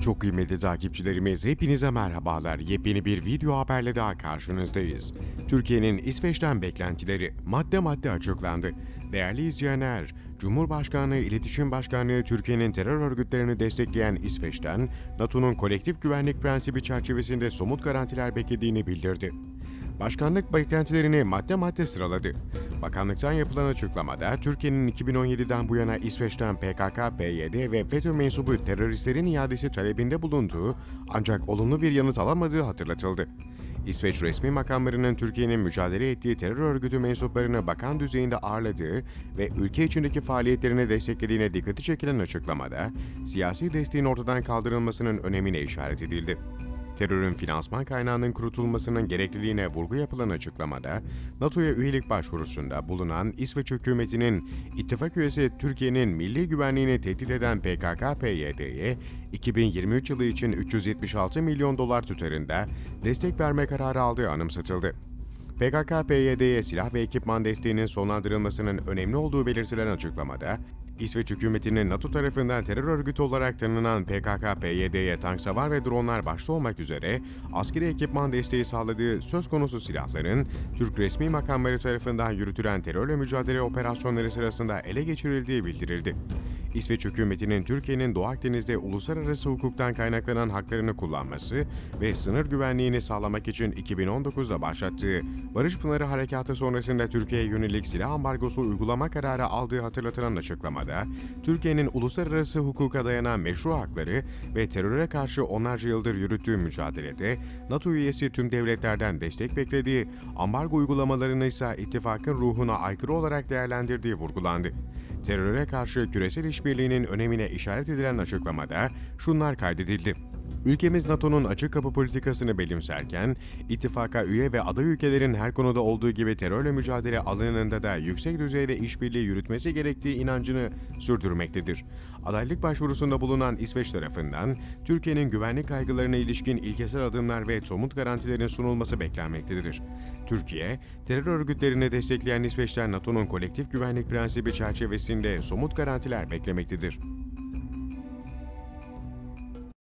Çok kıymetli takipçilerimiz hepinize merhabalar. Yepyeni bir video haberle daha karşınızdayız. Türkiye'nin İsveç'ten beklentileri madde madde açıklandı. Değerli izleyenler, Cumhurbaşkanlığı İletişim Başkanlığı Türkiye'nin terör örgütlerini destekleyen İsveç'ten NATO'nun kolektif güvenlik prensibi çerçevesinde somut garantiler beklediğini bildirdi. Başkanlık beklentilerini madde madde sıraladı. Bakanlıktan yapılan açıklamada Türkiye'nin 2017'den bu yana İsveç'ten PKK, PYD ve FETÖ mensubu teröristlerin iadesi talebinde bulunduğu ancak olumlu bir yanıt alamadığı hatırlatıldı. İsveç resmi makamlarının Türkiye'nin mücadele ettiği terör örgütü mensuplarını bakan düzeyinde ağırladığı ve ülke içindeki faaliyetlerini desteklediğine dikkati çekilen açıklamada, siyasi desteğin ortadan kaldırılmasının önemine işaret edildi. Terörün finansman kaynağının kurutulmasının gerekliliğine vurgu yapılan açıklamada, NATO'ya üyelik başvurusunda bulunan İsveç hükümetinin ittifak üyesi Türkiye'nin milli güvenliğini tehdit eden PKK-PYD'ye 2023 yılı için 376 milyon dolar tutarında destek verme kararı aldığı anımsatıldı. PKK-PYD'ye silah ve ekipman desteğinin sonlandırılmasının önemli olduğu belirtilen açıklamada, İsveç hükümetinin NATO tarafından terör örgütü olarak tanınan PKK-PYD'ye tank savar ve dronlar başta olmak üzere askeri ekipman desteği sağladığı söz konusu silahların Türk resmi makamları tarafından yürütülen terörle mücadele operasyonları sırasında ele geçirildiği bildirildi. İsveç hükümetinin Türkiye'nin Doğu Akdeniz'de uluslararası hukuktan kaynaklanan haklarını kullanması ve sınır güvenliğini sağlamak için 2019'da başlattığı Barış Pınarı Harekatı sonrasında Türkiye'ye yönelik silah ambargosu uygulama kararı aldığı hatırlatılan açıklamada, Türkiye'nin uluslararası hukuka dayanan meşru hakları ve teröre karşı onlarca yıldır yürüttüğü mücadelede NATO üyesi tüm devletlerden destek beklediği, ambargo uygulamalarını ise ittifakın ruhuna aykırı olarak değerlendirdiği vurgulandı. Teröre karşı küresel işbirliğinin önemine işaret edilen açıklamada şunlar kaydedildi. Ülkemiz NATO'nun açık kapı politikasını benimserken, ittifaka üye ve aday ülkelerin her konuda olduğu gibi terörle mücadele alanında da yüksek düzeyde işbirliği yürütmesi gerektiği inancını sürdürmektedir. Adaylık başvurusunda bulunan İsveç tarafından, Türkiye'nin güvenlik kaygılarına ilişkin ilkesel adımlar ve somut garantilerin sunulması beklenmektedir. Türkiye, terör örgütlerini destekleyen İsveç'ten NATO'nun kolektif güvenlik prensibi çerçevesinde somut garantiler beklemektedir.